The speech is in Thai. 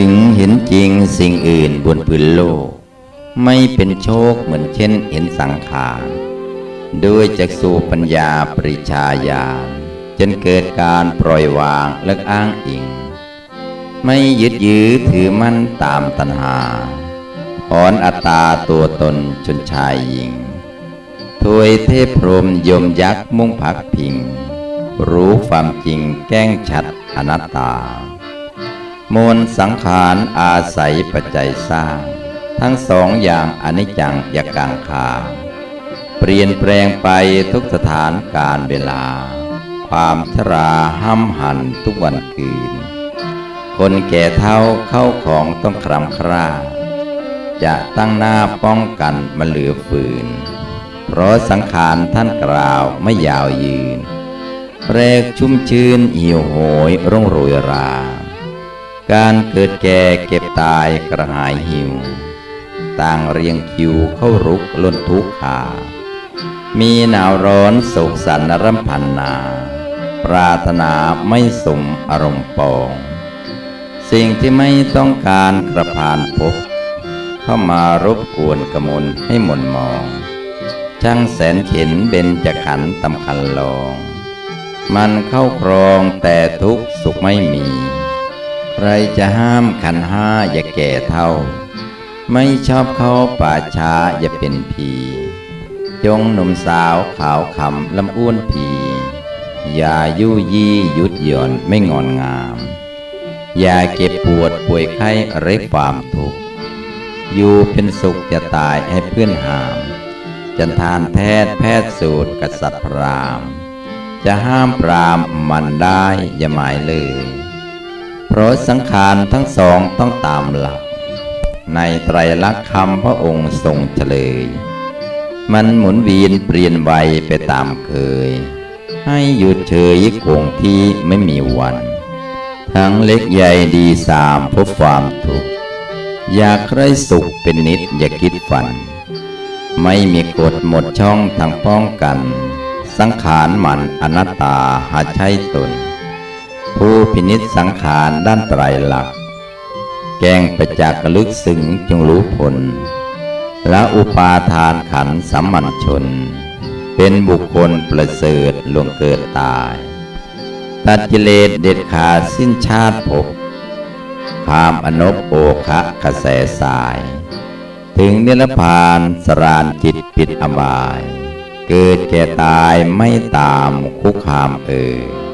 ถึงเห็นจริงสิ่งอื่นบนพื้นโลก ไม่เป็นโชคเหมือนเช่นเห็นสังขารด้วยจักษุปัญญาปริชาญาณจนเกิดการปล่อยวางและอ้างอิง ไม่ยึดยื้อถือมั่นตามตัณหาถอนอัตตาตัวตนจนชายหญิงถวยเทพพรหมยมยักษ์มุ่งพักพิง รู้ความจริงแก้งชัดอนัตตา มวลสังขารอาศัยปัจจัยสร้าง ทั้งสองอย่างอนิจจังยกังคาเปลี่ยนแปลงไปทุกสถานการเวลา ความชราห้ำหันทุกวันคืน คนแก่เท่าเข้าของต้องครำคร่า จะตั้งหน้าป้องกันมาเหลือฝืน เพราะสังขารท่านกล่าวไม่ยาวยืนแรกชุ่มชื้นเหี่ยวโหยร่องโรยรา การเกิดแก่เก็บตายกระหายหิว ต่างเรียงคิวเข้ารุกล้นทุกขา มีหนาวร้อนโศกสันนรำพันนา ปรารถนาไม่สมอารมณ์ปอง สิ่งที่ไม่ต้องการกระพานพบ เข้ามารบกวนกระมลให้หม่นมอง ช่างแสนเข็นเบญจขันตำคันลอง มันเข้าครองแต่ทุกสุขไม่มี ใครจะห้ามขันห้าอย่าแก่เท่า ไม่ชอบเข้าป่าช้าอย่าเป็นผีจงหนุ่มสาวขาวขำลำอ้วนผีอย่ายุยี่ยุดหย่อนไม่งอนงาม อย่าเก็บปวดป่วยไข้ไร้ความทุกข์อยู่เป็นสุขจะตายให้เพื่อนหาม จันทานแพทย์แพทย์สูตรกษัตริย์พราม จะห้ามปรามมันได้อย่าหมายเลย เพราะสังขารทั้งสองต้องตามหลัก ในไตรลักษณ์คำพระองค์ทรงเฉลย มันหมุนเวียนเปลี่ยนไปไปตามเคย ให้หยุดเฉยคงที่ไม่มีวัน ทั้งเล็กใหญ่ดีสามพบความทุกข์อยากใครสุขเป็นนิดอย่าคิดฝัน ไม่มีกฎหมดช่องทางป้องกัน สังขารมันอนัตตาหาใช่ตน ผู้พินิษสังขารด้านไตรลักษณ์แกงประจักษ์ลึกซึ้งจงรู้ผล และอุปาทานขันสัมมันชน เป็นบุคคลประเสริฐลวงเกิดตาย ตัดกิเลสเด็ดขาดสิ้นชาติภพความอนบโอคะกระแสสาย ถึงนิรพานสรานจิตปิดอบาย เกิดแก่ตายไม่ตามคุกคามเอ่ย